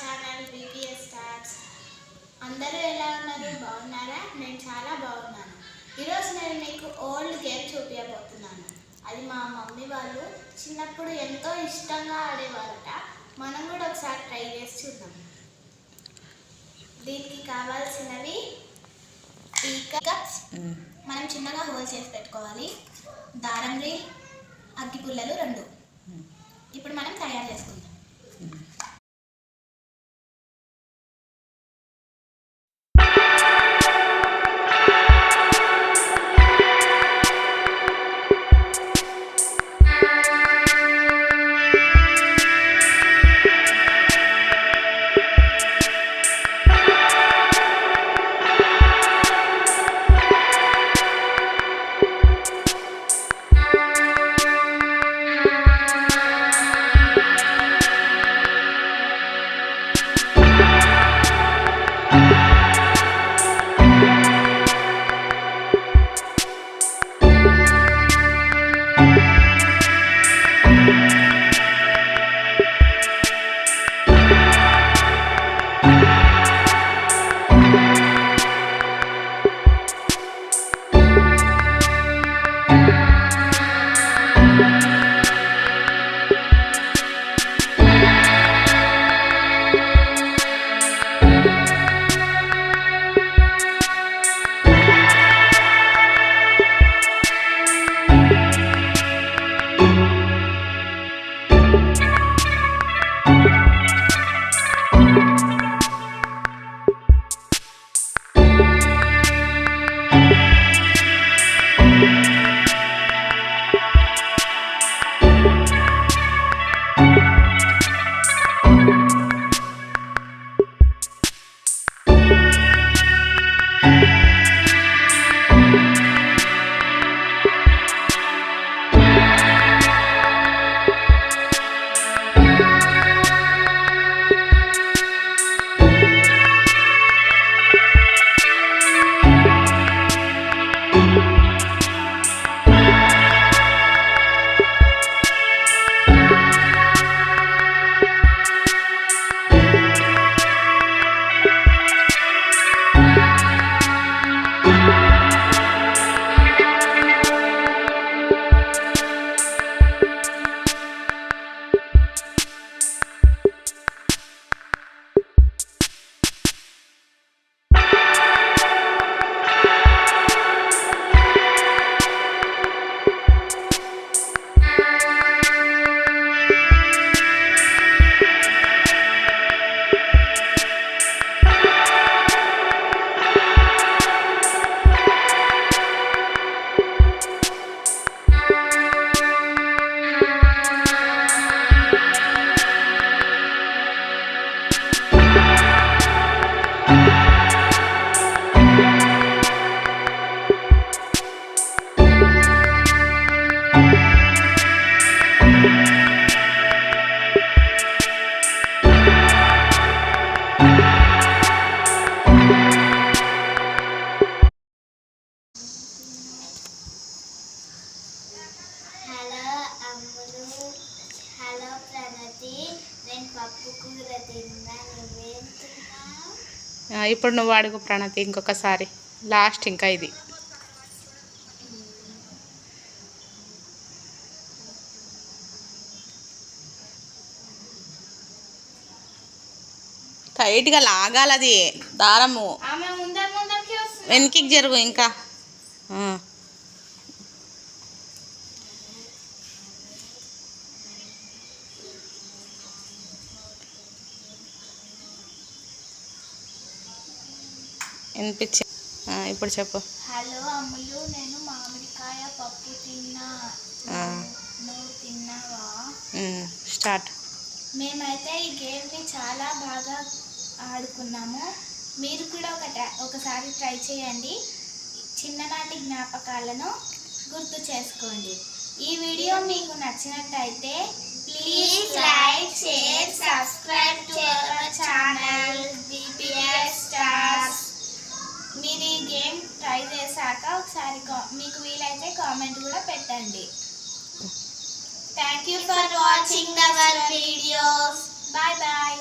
Channel BPS stars అందరూ ఎలా ఉన్నారు? బాగున్నారా? నేను చాలా బాగున్నాను. ఈరోజు నేను మీకు ఓల్డ్ గేమ్ చూపించబోతున్నాను అది మా మమ్మీ వాళ్ళు చిన్నప్పుడు ఎంతో ఇష్టంగా ఆడేవారట. మనం కూడా ఒకసారి ట్రై చేసి చూద్దాం. దీనికి కావాల్సినవి టీ కప్స్. మనం చిన్నగా హోల్ చేసి పెట్టుకోవాలి. దారం రీల్ అగ్గి పుల్లలు రెండు. ఇప్పుడు నువ్వు అడుగు ప్రణతి ఇంకొకసారి. లాస్ట్ ఇంకా ఇది. టైట్గా లాగాలి అది దారము వెనక్కి జరుగు ఇంకా. వినిపించి ఇప్పుడు చెప్పు. హలో అమ్ములు నేను మామిడికాయ పప్పు తిన్నా. నువ్వు తిన్నావా? స్టార్ట్. మేమైతే ఈ గేమ్ని చాలా బాగా ఆడుకున్నాము. మీరు కూడా ఒక ట- ఒకసారి ట్రై చేయండి. చిన్ననాటి జ్ఞాపకాలను గుర్తు చేసుకోండి. ఈ వీడియో మీకు నచ్చినట్టయితే ప్లీజ్ ఒకసారి మీకు వీలైతే కామెంట్ కూడా పెట్టండి. Thank you for watching our videos bye bye